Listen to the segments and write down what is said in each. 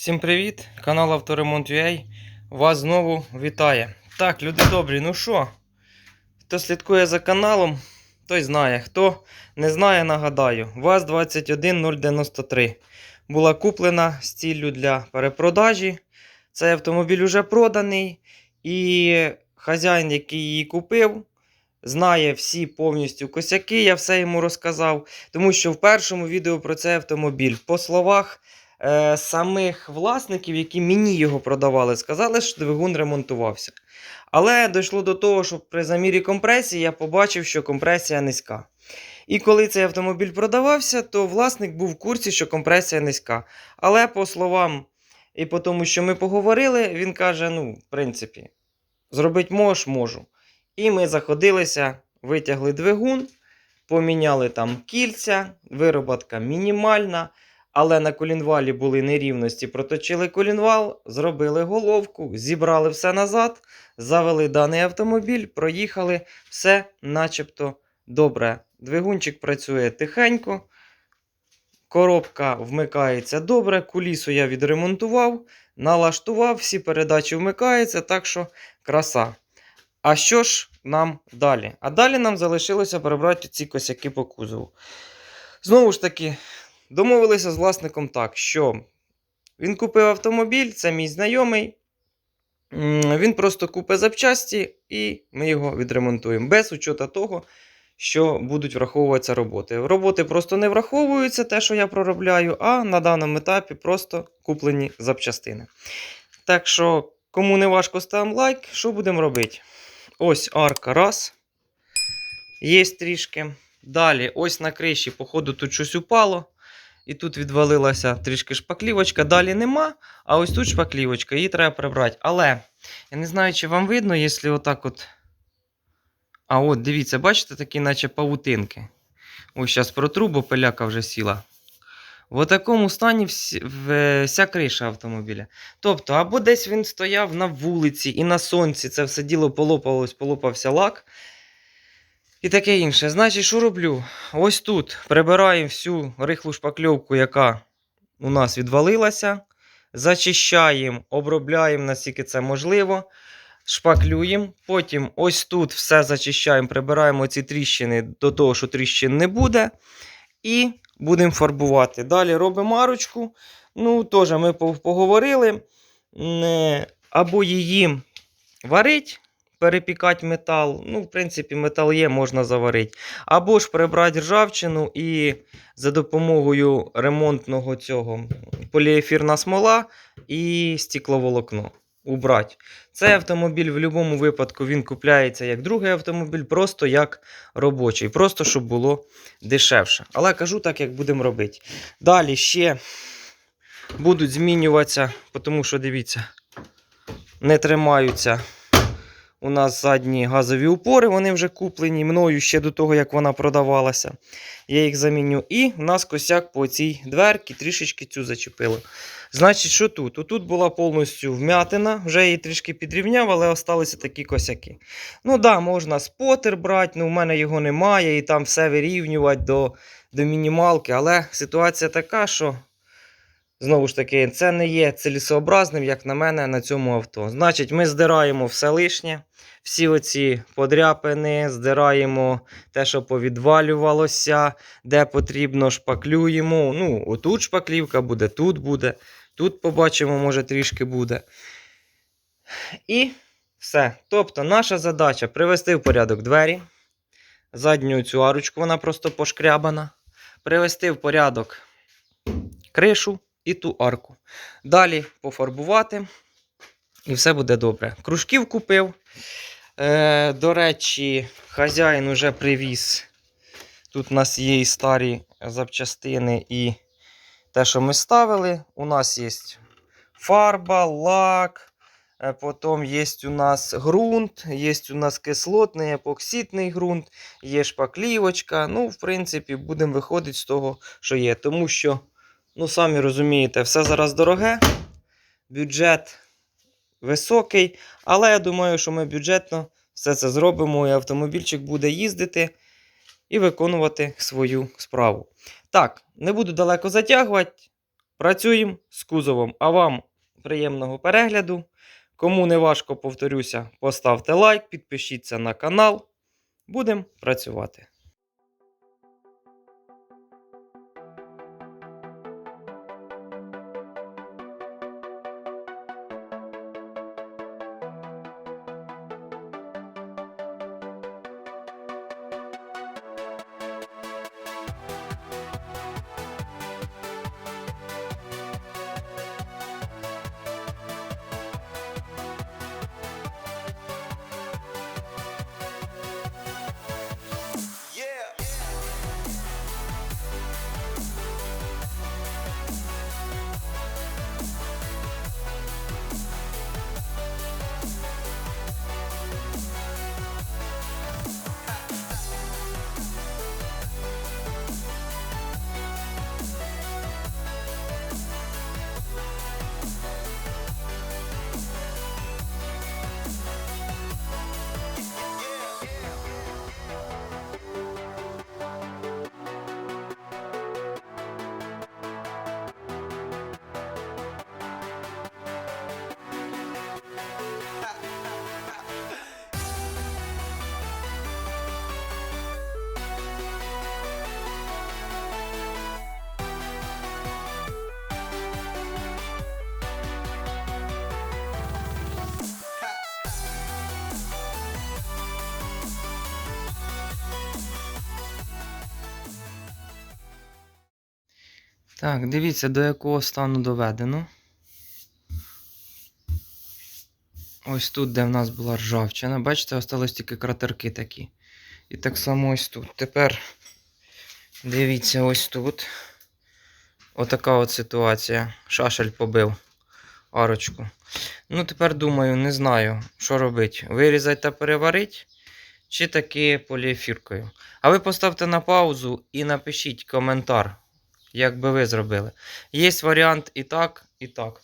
Всім привіт! Канал Авторемонт.ua вас знову вітає. Так, люди добрі, ну що? Хто слідкує за каналом, той знає. Хто не знає, нагадаю, ВАЗ-21093 була куплена з ціллю для перепродажі. Цей автомобіль уже проданий. І хазяїн, який її купив, знає всі повністю косяки. Я все йому розказав. Тому що в першому відео про цей автомобіль, по словах е, самих власників, які мені його продавали, сказали, що двигун ремонтувався. Але дійшло до того, що при замірі компресії я побачив, що компресія низька. І коли цей автомобіль продавався, то власник був в курсі, що компресія низька. Але по словам і по тому, що ми поговорили, він каже: ну, в принципі, зробити можеш, можу. І ми заходилися, витягли двигун, поміняли там кільця, вироботка мінімальна. Але на колінвалі були нерівності, проточили колінвал, зробили головку, зібрали все назад, завели даний автомобіль, проїхали, все начебто добре. Двигунчик працює тихенько, коробка вмикається добре, кулісу я відремонтував, налаштував, всі передачі вмикаються, так що краса. А що ж нам далі? А далі нам залишилося перебрати ці косяки по кузову. Знову ж таки, домовилися з власником так, що він купив автомобіль, це мій знайомий. Він просто купить запчасті і ми його відремонтуємо. Без учета того, що будуть враховуватися роботи. Роботи просто не враховуються, те, що я проробляю, а на даному етапі просто куплені запчастини. Так що, кому не важко, ставимо лайк. Що будемо робити? Ось арка раз. Є трішки. Далі, ось на криші, походу, тут щось упало. І тут відвалилася трішки шпаклівочка. Далі нема. А ось тут шпаклівочка, її треба прибрати. Але я не знаю, чи вам видно, якщо отак от. А от, дивіться, бачите, такі, наче павутинки. Ось зараз протру, бо пиляка вже сіла. В такому стані вся криша автомобіля. Тобто, або десь він стояв на вулиці і на сонці це все діло полопалось, полопався лак. І таке інше. Значить, що роблю? Ось тут прибираємо всю рихлу шпакльовку, яка у нас відвалилася. Зачищаємо, обробляємо, наскільки це можливо. Шпаклюємо. Потім ось тут все зачищаємо, прибираємо ці тріщини до того, що тріщин не буде. І будемо фарбувати. Далі робимо арочку. Ну, теж ми поговорили. Е, Або її варить, перепікати метал. Ну, в принципі, метал є, можна заварити. Або ж прибрати ржавчину і за допомогою ремонтного цього поліефірна смола і стекловолокно. Убрати. Цей автомобіль в будь-якому випадку він купляється як другий автомобіль, просто як робочий, просто щоб було дешевше. Але кажу так, як будемо робити. Далі ще будуть змінюватися, тому що дивіться, не тримаються у нас задні газові упори, вони вже куплені мною ще до того, як вона продавалася. Я їх заміню. І в нас косяк по цій дверці трішечки цю зачепило. Значить, що тут? Тут була повністю вмятина, вже її трішки підрівняв, але залишилися такі косяки. Ну так, да, можна спотер брати, ну в мене його немає, і там все вирівнювати до, до мінімалки. Але ситуація така, що знову ж таки, це не є цілесообразним, як на мене, на цьому авто. Значить, ми здираємо все лишнє, всі оці подряпини, здираємо те, що повідвалювалося, де потрібно, шпаклюємо. Ну, отут шпаклівка буде, тут буде. Тут побачимо, може трішки буде. І все. Тобто, наша задача привести в порядок двері. Задню цю арочку, вона просто пошкрябана. Привести в порядок кришу і ту арку. Далі пофарбувати. І все буде добре. Кружків купив. Е, до речі, хазяїн уже привіз. Тут у нас є і старі запчастини, і те, що ми ставили. У нас є фарба, лак, е, потім є у нас ґрунт, є у нас кислотний, епоксидний ґрунт, є шпаклівочка. Ну, в принципі, будемо виходити з того, що є. Тому що, ну, самі розумієте, все зараз дороге, бюджет високий, але я думаю, що ми бюджетно все це зробимо, і автомобільчик буде їздити і виконувати свою справу. Так, не буду далеко затягувати. працюємо з кузовом. А вам приємного перегляду. Кому не важко, повторюся, поставте лайк, підпишіться на канал. Будемо працювати. Так, дивіться, до якого стану доведено. Ось тут, де в нас була ржавчина. Бачите, осталось тільки кратерки такі. І так само ось тут. Тепер дивіться, ось тут. Отака от ситуація. Шашель побив арочку. Ну, тепер думаю, не знаю, що робити. Вирізати та переварити, чи таки поліефіркою. А ви поставте на паузу і напишіть коментар, як би ви зробили. Є варіант і так, і так.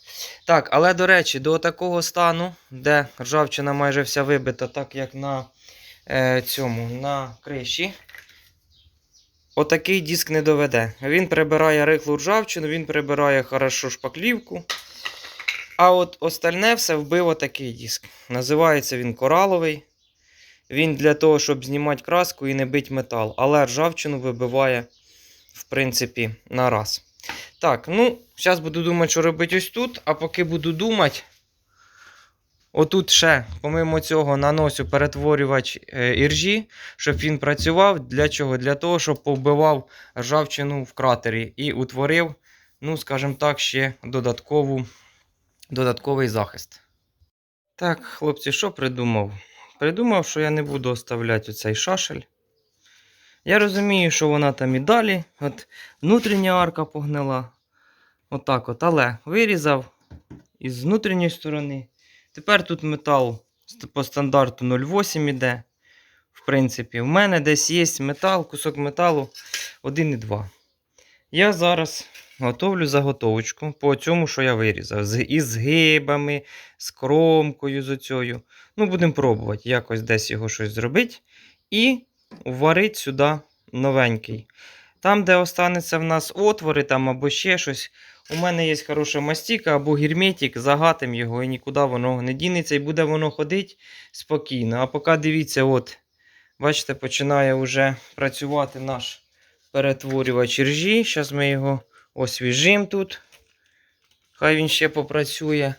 Так, але до речі, до такого стану, де ржавчина майже вся вибита, так як на е, цьому, на криші. Отакий диск не доведе. Він прибирає рихлу ржавчину, він прибирає хорошо шпаклівку. А от остальне все вбив отакий диск. Називається він кораловий. Він для того, щоб знімати краску і не бити метал. Але ржавчину вибиває, принципі, на раз. Так, ну, зараз буду думати, що робити ось тут. А поки буду думати, отут ще, помимо цього, наносю перетворювач е, іржі, щоб він працював. Для чого? Для того, щоб повбивав ржавчину в кратері і утворив, ну, скажімо так, ще додаткову, додатковий захист. Так, хлопці, що придумав? Придумав, що я не буду оставляти оцей шашель. Я розумію, що вона там і далі. От внутрішня арка погнила. Отак от, але вирізав із внутрішньої сторони. Тепер тут метал по стандарту 0,8 іде. В принципі, в мене десь є метал, кусок металу 1,2. Я зараз готовлю заготовочку по цьому, що я вирізав. З, із згибами, з кромкою з оцею. Ну, будемо пробувати якось десь його щось зробити. І варити сюди новенький. Там, де останеться в нас отвори там або ще щось, у мене є хороша мастіка або герметик, загатим його і нікуди воно не дінеться, і буде воно ходити спокійно. А поки дивіться, от, бачите, починає вже працювати наш перетворювач ржі. Зараз ми його освіжимо тут. Хай він ще попрацює.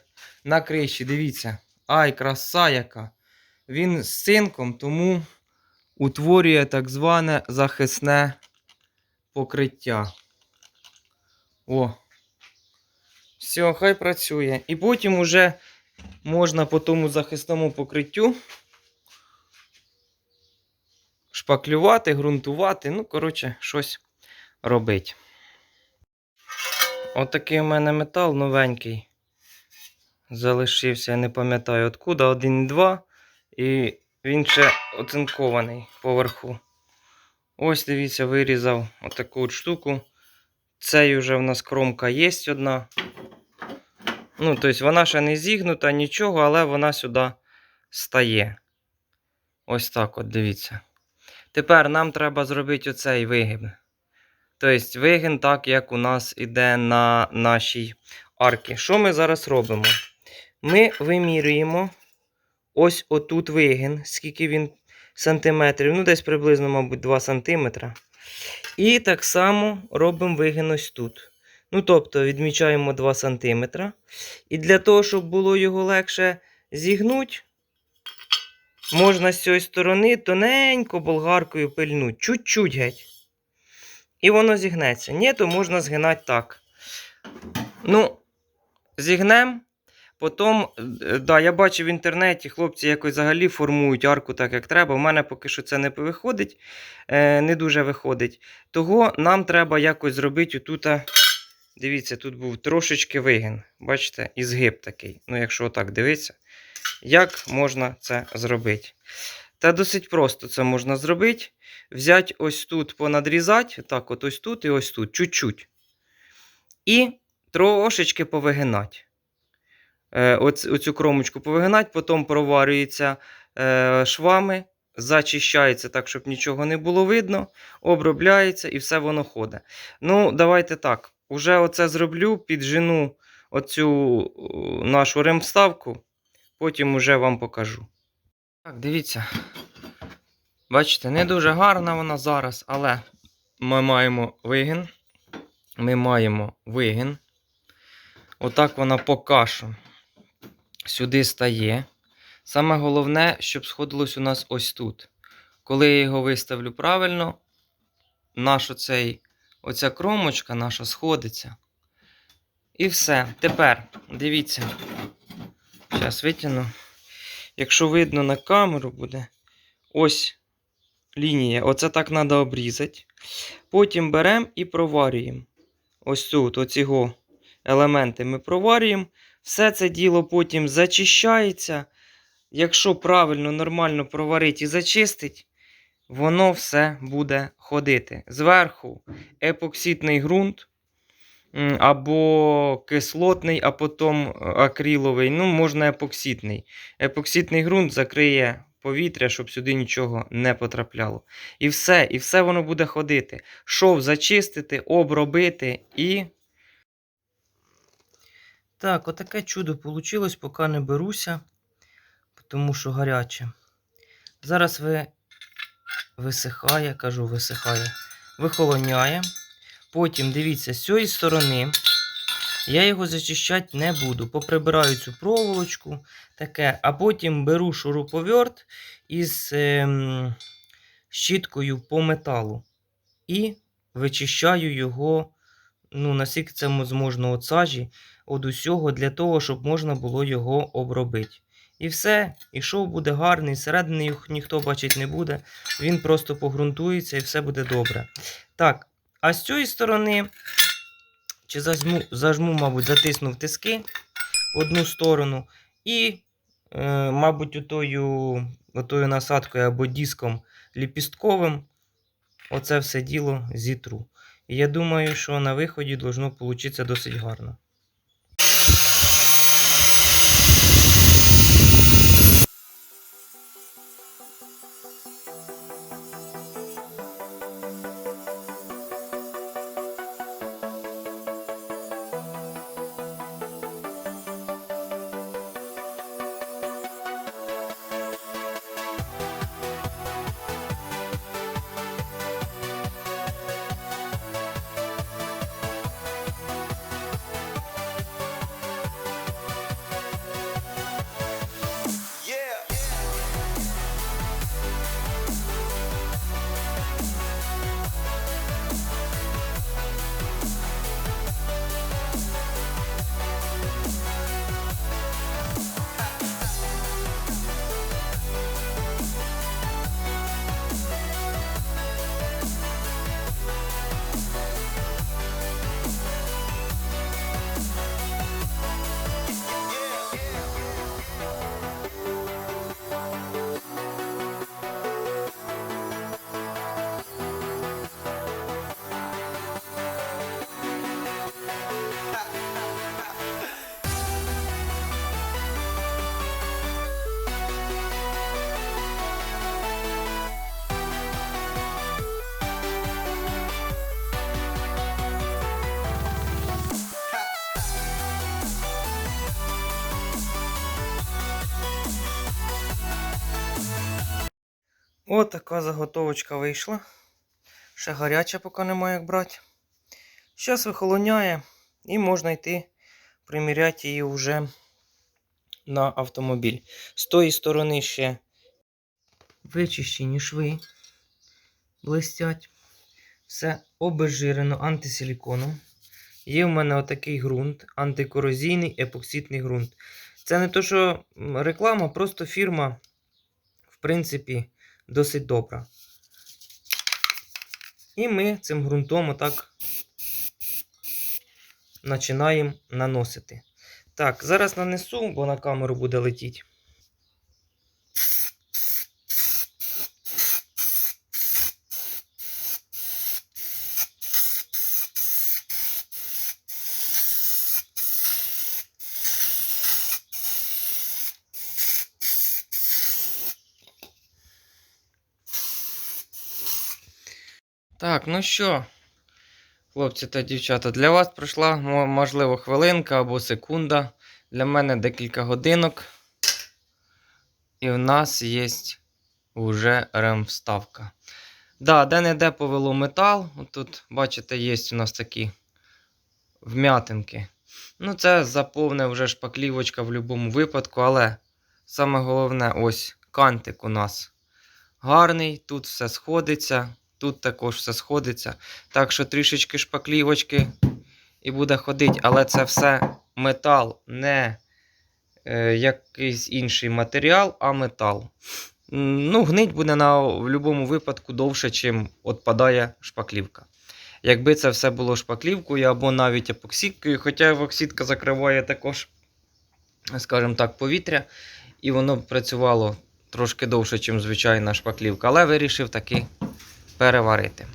На криші, дивіться. Ай, краса яка. Він з цинком, тому утворює так зване захисне покриття. О. Все, хай працює. І потім уже можна по тому захисному покриттю шпаклювати, ґрунтувати, ну, коротше, щось робити. Отакий у мене метал новенький. Залишився, я не пам'ятаю откуда, 1,2. І він ще оцинкований поверху. Ось, дивіться, вирізав отаку от штуку. Цей вже в нас кромка є одна. Ну, тобто вона ще не зігнута, нічого, але вона сюди стає. Ось так от, дивіться. Тепер нам треба зробити оцей вигиб. Тобто вигін так, як у нас іде на нашій арці. Що ми зараз робимо? Ми вимірюємо ось отут вигін, скільки він сантиметрів, ну десь приблизно, мабуть, 2 сантиметра. І так само робимо вигін ось тут. Ну, тобто, відмічаємо 2 см. І для того, щоб було його легше зігнути, можна з цієї сторони тоненько болгаркою пильнуть, чуть-чуть геть. І воно зігнеться. Ні, то можна згинати так. Ну, зігнем. Потім, е, да, я бачив в інтернеті, хлопці якось взагалі формують арку так, як треба. У мене поки що це не виходить, е, не дуже виходить. Того нам треба якось зробити отут. Дивіться, тут був трошечки вигін. Бачите, і згиб такий. Ну, якщо отак дивитися, як можна це зробити? Та досить просто це можна зробити. Взяти ось тут, понадрізати, так, от ось тут і ось тут, чуть-чуть. І трошечки повигинати. Е, оц- оцю кромочку повигинати, потім проварюється е, швами, зачищається так, щоб нічого не було видно, обробляється і все воно ходить. Ну, давайте так. Уже оце зроблю, піджену оцю нашу ремставку, потім уже вам покажу. Так, дивіться. Бачите, не дуже гарна вона зараз, але ми маємо вигін. Ми маємо вигін. Отак вона поки що сюди стає. Саме головне, щоб сходилось у нас ось тут. Коли я його виставлю правильно, наш оцей, оця кромочка наша сходиться. І все. Тепер дивіться. Зараз витягну. Якщо видно на камеру буде, ось лінія. Оце так треба обрізати. Потім беремо і проварюємо. Ось тут, оцього елементи ми проварюємо. Все це діло потім зачищається. Якщо правильно, нормально проварити і зачистити, воно все буде ходити. Зверху епоксидний ґрунт або кислотний, а потім е, акриловий. Ну, можна епоксидний. Епоксидний ґрунт закриє повітря, щоб сюди нічого не потрапляло. І все, і все воно буде ходити. Шов зачистити, обробити і. Так, отаке чудо вийшло, поки не беруся, тому що гаряче. Зараз ви висихає, кажу, висихає, вихолоняє. Потім, дивіться, з цієї сторони я його зачищати не буду. Поприбираю цю проволочку, таке, а потім беру шуруповерт із ем, щіткою по металу і вичищаю його, ну, наскільки це можна від сажі, від усього, для того, щоб можна було його обробити. І все, і шов буде гарний, середини їх ніхто бачить не буде. Він просто погрунтується і все буде добре. Так, а з цієї сторони, чи зажму, зажму, мабуть, затиснув тиски одну сторону. І, е, мабуть, отою, отою насадкою або диском ліпістковим оце все діло зітру. І я думаю, що на виході должно получитися досить гарно. От така заготовочка вийшла. Ще гаряча, поки немає як брати. Зараз вихолоняє і можна йти приміряти її вже на автомобіль. З тої сторони ще вичищені шви блистять. Все обезжирено антисиліконом. Є в мене отакий ґрунт, антикорозійний епоксидний ґрунт. Це не то, що реклама, просто фірма, в принципі, досить добра. І ми цим ґрунтом отак починаємо наносити. Так, зараз нанесу, бо на камеру буде летіти. Ну що, хлопці та дівчата, для вас пройшла, можливо, хвилинка або секунда. Для мене декілька годинок. І в нас є вже ремвставка. Да, де-не-де повело метал. Тут, бачите, є у нас такі вм'ятинки. Ну, це заповне вже шпаклівочка в будь-якому випадку, але саме головне, ось кантик у нас гарний, тут все сходиться, тут також все сходиться. Так що трішечки шпаклівочки і буде ходити, але це все метал, не е, якийсь інший матеріал, а метал. Ну, гнить буде на, в будь-якому випадку довше, чим відпадає шпаклівка. Якби це все було шпаклівкою або навіть епоксидкою, хоча епоксидка закриває також, скажімо так, повітря, і воно працювало трошки довше, ніж звичайна шпаклівка, але вирішив таки переварити.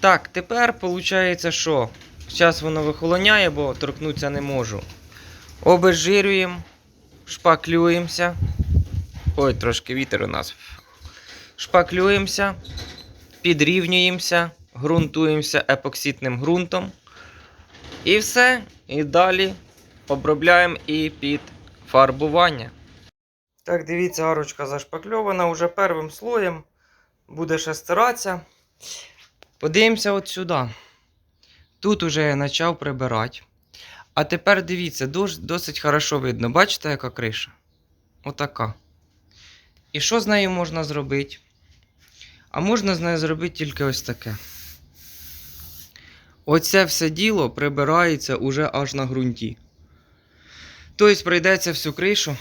Так, тепер виходить, що зараз воно вихолоняє, бо торкнутися не можу. Обезжирюємо, шпаклюємося. Ой, трошки вітер у нас. Шпаклюємося, підрівнюємося, ґрунтуємося епоксидним ґрунтом. І все. І далі обробляємо і під фарбування. Так, дивіться, арочка зашпакльована уже первим слоєм. Буде ще стиратися. Подивимося от сюди. Тут уже я почав прибирати. А тепер дивіться, досить хорошо видно. Бачите, яка криша? Отака. І що з нею можна зробити? А можна з нею зробити тільки ось таке. Оце все діло прибирається уже аж на ґрунті. Тобто прийдеться всю кришу.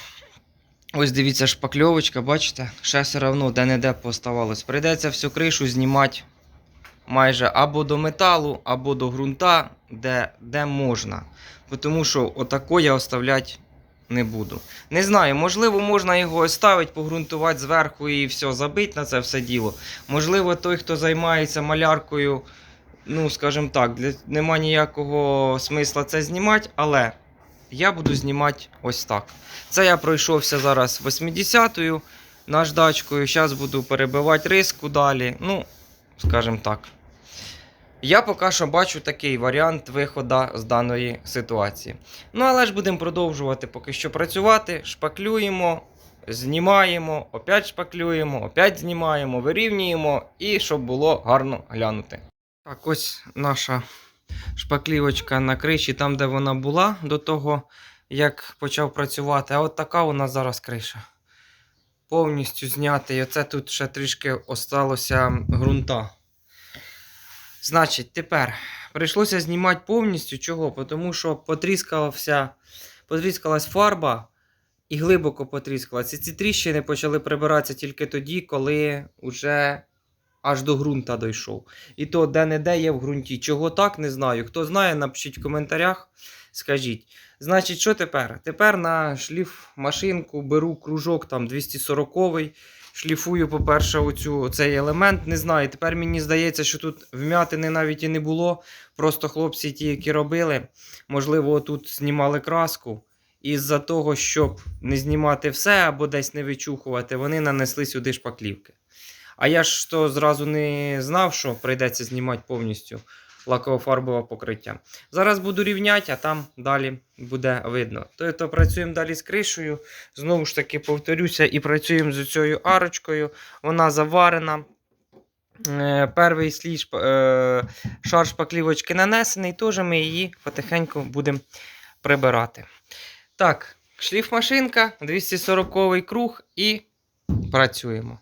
Ось дивіться, шпакльовочка, бачите? Ще все одно де-не-де поставалось. Прийдеться всю кришу знімати майже або до металу, або до ґрунта, де, де можна. Тому що отако я оставляти не буду. Не знаю, можливо, можна його оставити, погрунтувати зверху і все, забити на це все діло. Можливо, той, хто займається маляркою, ну, скажімо так, для... нема ніякого смисла це знімати, але я буду знімати ось так. Це я пройшовся зараз 80-ю наждачкою. Зараз буду перебивати риску далі. Ну, скажімо так. Я поки що бачу такий варіант виходу з даної ситуації. Ну, але ж будемо продовжувати поки що працювати. Шпаклюємо, знімаємо, опять шпаклюємо, опять знімаємо, вирівнюємо і щоб було гарно глянути. Так, ось наша шпаклівочка на криші, там, де вона була до того, як почав працювати. А от така у нас зараз криша. Повністю знятий. І оце тут ще трішки осталося ґрунта. Значить, тепер прийшлося знімати повністю. Чого? Тому що потріскалася, потріскалась фарба і глибоко потріскалася. Ці тріщини почали прибиратися тільки тоді, коли вже аж до ґрунта дійшов. І то де-не-де є в ґрунті. Чого так, не знаю. Хто знає, напишіть в коментарях, скажіть. Значить, що тепер? Тепер на шліф машинку беру кружок там 240-й. Шліфую, по-перше, оцю, цей елемент. Не знаю. Тепер мені здається, що тут вмятини навіть і не було. Просто хлопці, ті, які робили, можливо, тут знімали краску. І з-за того, щоб не знімати все або десь не вичухувати, вони нанесли сюди шпаклівки. А я ж то зразу не знав, що прийдеться знімати повністю. лаково-фарбове покриття. Зараз буду рівняти, а там далі буде видно. Тобто працюємо далі з кришею. Знову ж таки, повторюся, і працюємо з цією арочкою. Вона заварена. Е, Перший слій е, шар шпаклівочки нанесений, теж ми її потихеньку будемо прибирати. Так, шліфмашинка, 240 круг і працюємо.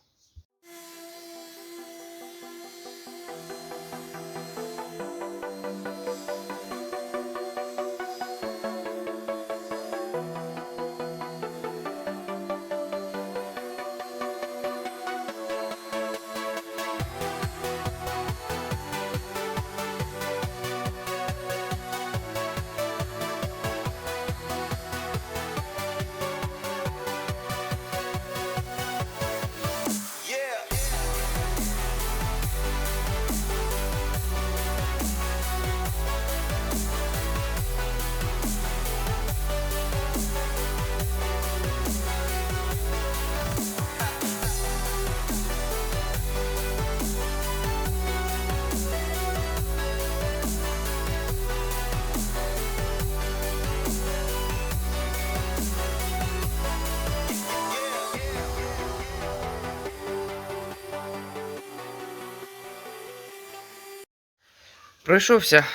Пройшовся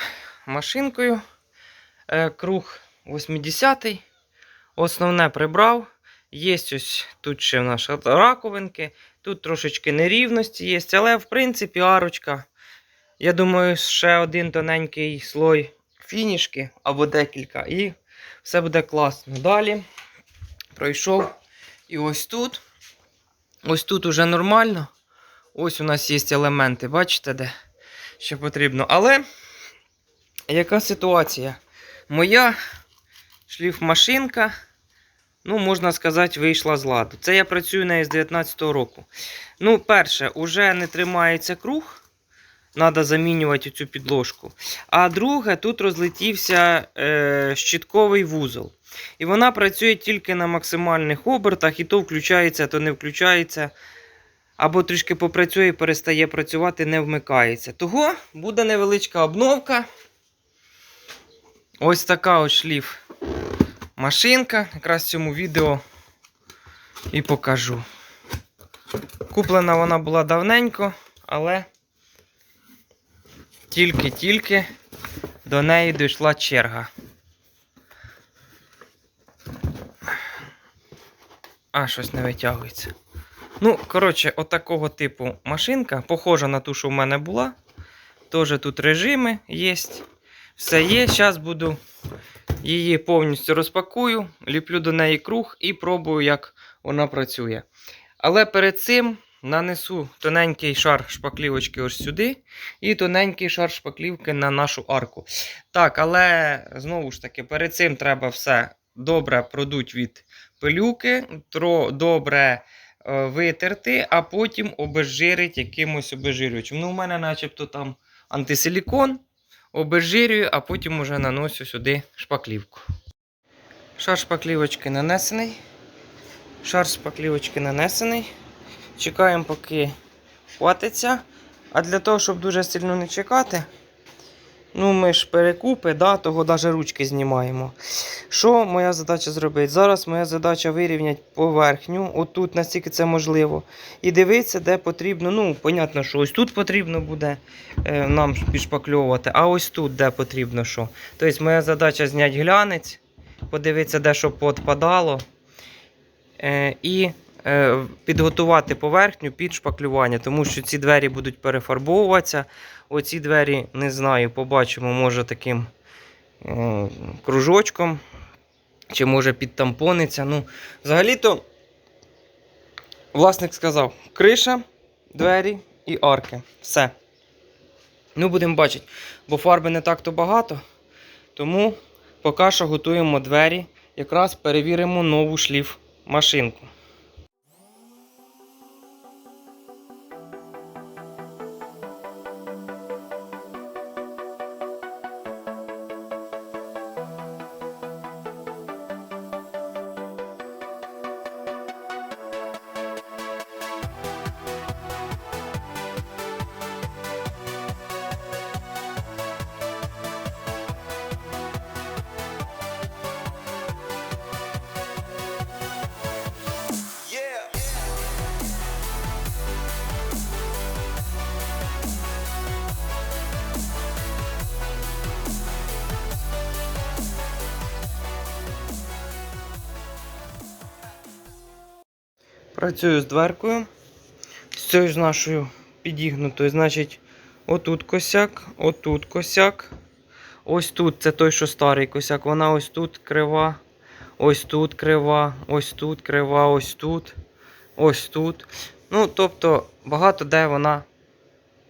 машинкою. Е, Круг 80-й. Основне прибрав. Є ось тут ще в нас раковинки. Тут трошечки нерівності є, але в принципі арочка. Я думаю, ще один тоненький слой фінішки або декілька, і все буде класно. Далі пройшов. І ось тут. Ось тут уже нормально. Ось у нас є елементи, бачите, де? Що потрібно. Але яка ситуація? Моя шліфмашинка, ну, можна сказати, вийшла з ладу. Це я працюю нею з 19-го року. Ну, перше, уже не тримається круг. Треба замінювати цю підложку. А друге, тут розлетівся е, щітковий вузол. І вона працює тільки на максимальних обертах, і то включається, то не включається або трішки попрацює, перестає працювати, не вмикається. Того буде невеличка обновка. Ось така ось шліф машинка. Якраз в цьому відео і покажу. Куплена вона була давненько, але тільки-тільки до неї дійшла черга. А, щось не витягується. Ну, коротше, отакого типу машинка, похожа на ту, що в мене була. Теж тут режими є. Все є. Зараз буду її повністю розпакую, ліплю до неї круг і пробую, як вона працює. Але перед цим нанесу тоненький шар шпаклівочки ось сюди, і тоненький шар шпаклівки на нашу арку. Так, але знову ж таки, перед цим треба все добре продуть від пилюки, добре витерти, а потім обезжирить якимось обезжирювачем. Ну, у мене начебто там антисилікон, обезжирюю, а потім уже наношу сюди шпаклівку. Шар шпаклівочки нанесений. Шар шпаклівочки нанесений. Чекаємо, поки хватиться. А для того, щоб дуже сильно не чекати, ну ми ж перекупи, да, того навіть ручки знімаємо. Що моя задача зробити? Зараз моя задача вирівняти поверхню, отут, настільки це можливо. І дивитися, де потрібно. Ну, понятно, що ось тут потрібно буде е, нам підшпакльовувати, а ось тут де потрібно що. Тобто моя задача зняти глянець, подивитися, де що подпадало. Е, і підготувати поверхню під шпаклювання, тому що ці двері будуть перефарбовуватися. Оці двері, не знаю, побачимо, може таким е, кружочком, чи може підтампониться. Ну, взагалі-то, власник сказав, криша, двері і арки. Все. Ну, будемо бачити, бо фарби не так-то багато. Тому поки що готуємо двері. Якраз перевіримо нову шліф машинку. Працюю з дверкою. З цією ж нашою підігнутою. Значить, отут косяк, отут косяк. Ось тут це той, що старий косяк. Вона ось тут крива. Ось тут крива, ось тут крива, ось тут, ось тут. Ну, тобто, багато де вона,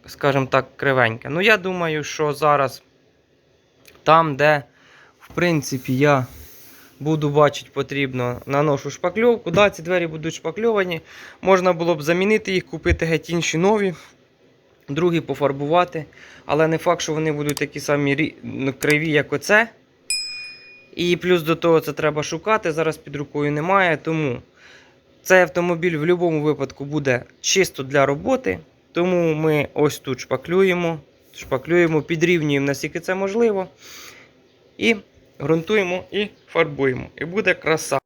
скажімо так, кривенька. Ну, я думаю, що зараз там, де, в принципі, я буду бачити, потрібно наношу шпакльовку. Да, ці двері будуть шпакльовані. Можна було б замінити їх, купити геть інші нові, другі пофарбувати. Але не факт, що вони будуть такі самі ну, криві, як оце. І плюс до того це треба шукати. Зараз під рукою немає. Тому цей автомобіль в будь-якому випадку буде чисто для роботи. Тому ми ось тут шпаклюємо, шпаклюємо, підрівнюємо наскільки це можливо. І ґрунтуємо і фарбуємо. І буде краса.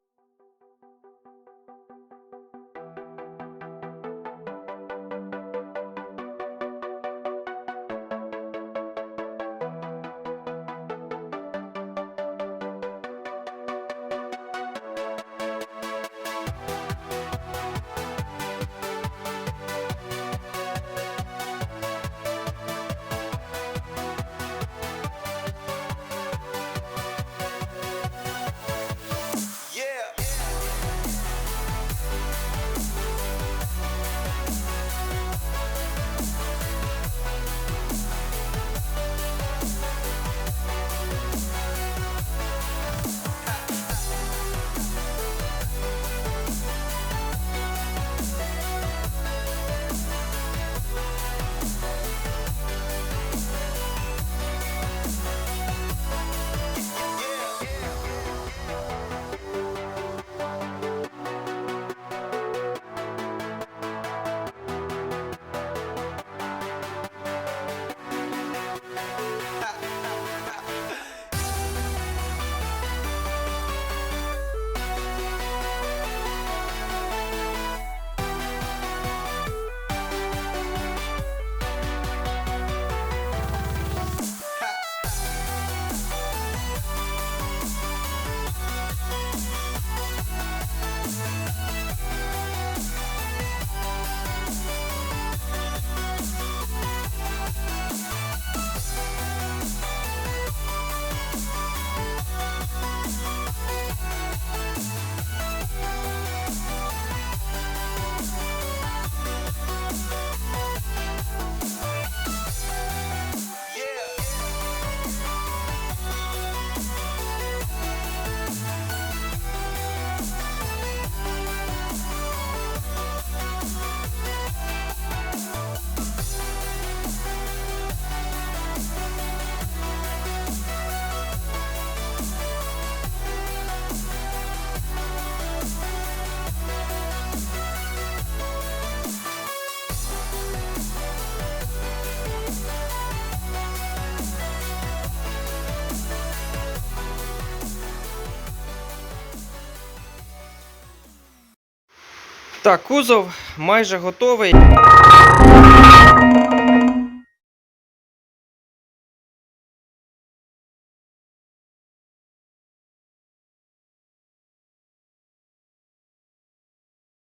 Так, кузов майже готовий.